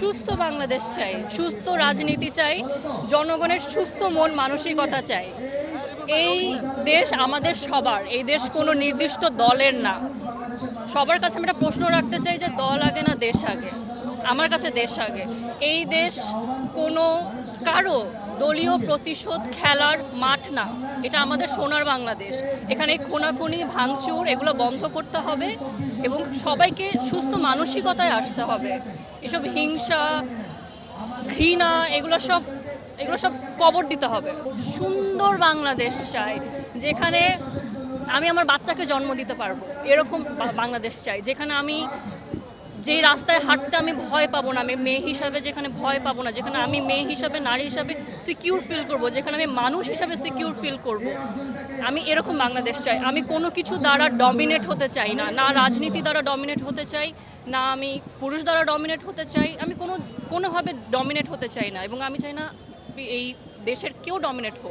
সুস্থ বাংলাদেশ চাই, সুস্থ রাজনীতি চাই, জনগণের সুস্থ মন, মানসিকতা চাই। এই দেশ আমাদের সবার, এই দেশ কোনো নির্দিষ্ট দলের না। সবার কাছে আমি একটা প্রশ্ন রাখতে চাই যে দল আগে না দেশ আগে? আমার কাছে দেশ আগে। এই দেশ কোনো, কারও দলীয় প্রতিশোধ খেলার মাঠ না। এটা আমাদের সোনার বাংলাদেশ। এখানে খুনাখুনি, ভাঙচুর, এগুলো বন্ধ করতে হবে এবং সবাইকে সুস্থ মানসিকতায় আসতে হবে। এসব হিংসা, ঘৃণা, এগুলো সব এগুলো সব কবর দিতে হবে। সুন্দর বাংলাদেশ চাই, যেখানে আমি আমার বাচ্চাকে জন্ম দিতে পারব। এরকম বাংলাদেশ চাই। যেখানে আমি যেই রাস্তায় হাঁটতে আমি ভয় পাবো না, আমি মেয়ে হিসাবে যেখানে ভয় পাবো না, যেখানে আমি মেয়ে হিসাবে, নারী হিসাবে সিকিউর ফিল করব, যেখানে আমি মানুষ হিসাবে সিকিউর ফিল করব। আমি এরকম বাংলাদেশ চাই। আমি কোনো কিছু দ্বারা ডমিনেট হতে চাই না। না রাজনীতি দ্বারা ডমিনেট হতে চাই, না আমি পুরুষ দ্বারা ডমিনেট হতে চাই। আমি কোনো, কোনোভাবে ডমিনেট হতে চাই না এবং আমি চাই না এই দেশের কেউ ডমিনেট হোক।